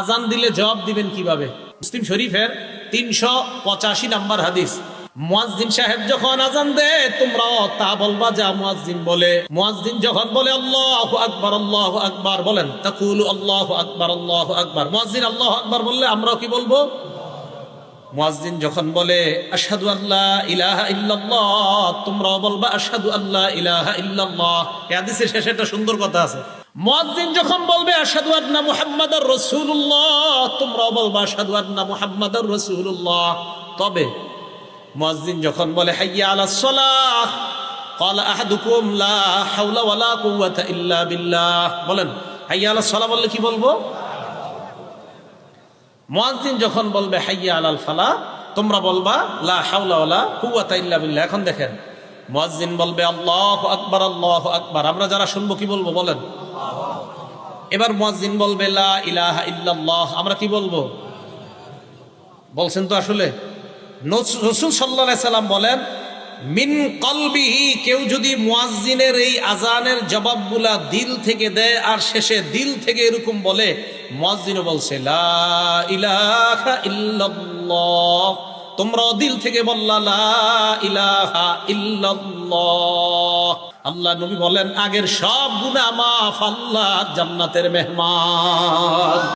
আজান দিলে জবাব দিবেন কীভাবে? মুসলিম শরীফের তিনশো পঁচাশি নাম্বার হাদিস। সাহেব যখন আজান তোমরাও তা বলবা যা বলে। যখন বলে বলেন বললে আমরাও কি বলব? মুয়াজ্জিন যখন বলে, আশহাদু আল্লাহ ইলাহা ইল্লাল্লাহ তোমরাও বলবা, আশহাদু আল্লাহ ইলাহা ইল্লাল্লাহ এই হাদিসের শেষে একটা সুন্দর কথা আছে। মুয়াজ্জিন যখন বলবে আশহাদু আন্না মুহাম্মাদার রাসূলুল্লাহ তোমরাও বলবা আশহাদু আন্না মুহাম্মাদার রাসূলুল্লাহ তবে মুয়াজ্জিন যখন বলে হাইয়া আলাস সালাহ قال احدكم لا حول ولا قوه الا بالله বলেন হাইয়া আলাস সালাহ বললে কি বলবো মুয়াজ্জিন যখন বলবে হাইয়া আলাল ফালা তোমরা বলবা লা হাওলা ওয়ালা কুওয়াতা ইল্লা বিল্লাহ এখন দেখেন মুয়াজ্জিন বলবে আল্লাহু আকবার আল্লাহু আকবার আমরা যারা শুনবো কি বলবো বলেন এবার মুয়াজ্জিন বলবে, লা ইলাহা ইল্লাল্লাহ। আমরা কি বলব? বলছেন তো আসলে। রসুল সাল্লাহ সাল্লাম বলেন, মিন কলবিহি, কেউ যদি মুয়াজ্জিনের এই আজানের জবাবগুলা দিল থেকে দেয় আর শেষে দিল থেকে এরকম বলে, মুয়াজ্জিনও বলছে, লা ইলাহা ইল্লাল্লাহ। তোমরাও দিল থেকে বললা ইলাহা আল্লাহ নবী বলেন, আগের সব গুণা মাফ, আল্লাহ জান্নাতের মেহমান।